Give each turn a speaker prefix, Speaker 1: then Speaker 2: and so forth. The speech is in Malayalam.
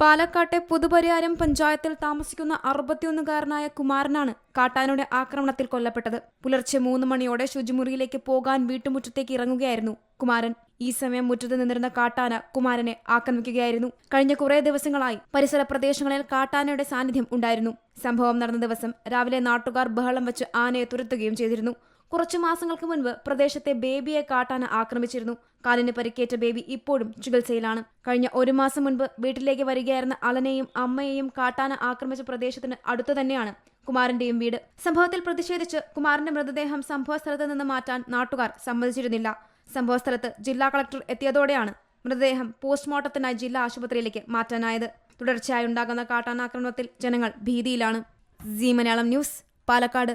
Speaker 1: പാലക്കാട്ടെ പുതുപരിയാരം പഞ്ചായത്തിൽ താമസിക്കുന്ന അറുപത്തിയൊന്നുകാരനായ കുമാരനാണ് കാട്ടാനയുടെ ആക്രമണത്തിൽ കൊല്ലപ്പെട്ടത്. പുലർച്ചെ മൂന്ന് മണിയോടെ ശുചിമുറിയിലേക്ക് പോകാൻ വീട്ടുമുറ്റത്തേക്ക് ഇറങ്ങുകയായിരുന്നു കുമാരൻ. ഈ സമയം മുറ്റത്ത് നിന്നിരുന്ന കാട്ടാന കുമാരനെ ആക്രമിക്കുകയായിരുന്നു. കഴിഞ്ഞ കുറേ ദിവസങ്ങളായി പരിസര പ്രദേശങ്ങളിൽ കാട്ടാനയുടെ സാന്നിധ്യം ഉണ്ടായിരുന്നു. സംഭവം നടന്ന ദിവസം രാവിലെ നാട്ടുകാർ ബഹളം വെച്ച് ആനയെ തുരത്തുകയും ചെയ്തിരുന്നു. കുറച്ചു മാസങ്ങൾക്ക് മുൻപ് പ്രദേശത്തെ ബേബിയെ കാട്ടാന ആക്രമിച്ചിരുന്നു. കാലിന് പരിക്കേറ്റ ബേബി ഇപ്പോഴും ചികിത്സയിലാണ്. കഴിഞ്ഞ ഒരു മാസം മുൻപ് വീട്ടിലേക്ക് വരികയായിരുന്ന അലനെയും അമ്മയെയും കാട്ടാന ആക്രമിച്ച പ്രദേശത്തിന് അടുത്തു തന്നെയാണ് കുമാരന്റെയും വീട്. സംഭവത്തിൽ പ്രതിഷേധിച്ച് കുമാറിന്റെ മൃതദേഹം സംഭവസ്ഥലത്ത് നിന്ന് മാറ്റാൻ നാട്ടുകാർ സമ്മതിച്ചിരുന്നില്ല. സംഭവസ്ഥലത്ത് ജില്ലാ കളക്ടർ എത്തിയതോടെയാണ് മൃതദേഹം പോസ്റ്റ്മോർട്ടത്തിനായി ജില്ലാ ആശുപത്രിയിലേക്ക് മാറ്റാനായത്. തുടർച്ചയായി ഉണ്ടാകുന്ന കാട്ടാനാക്രമണത്തിൽ ജനങ്ങൾ ഭീതിയിലാണ്. C Malayalam news Palakkad.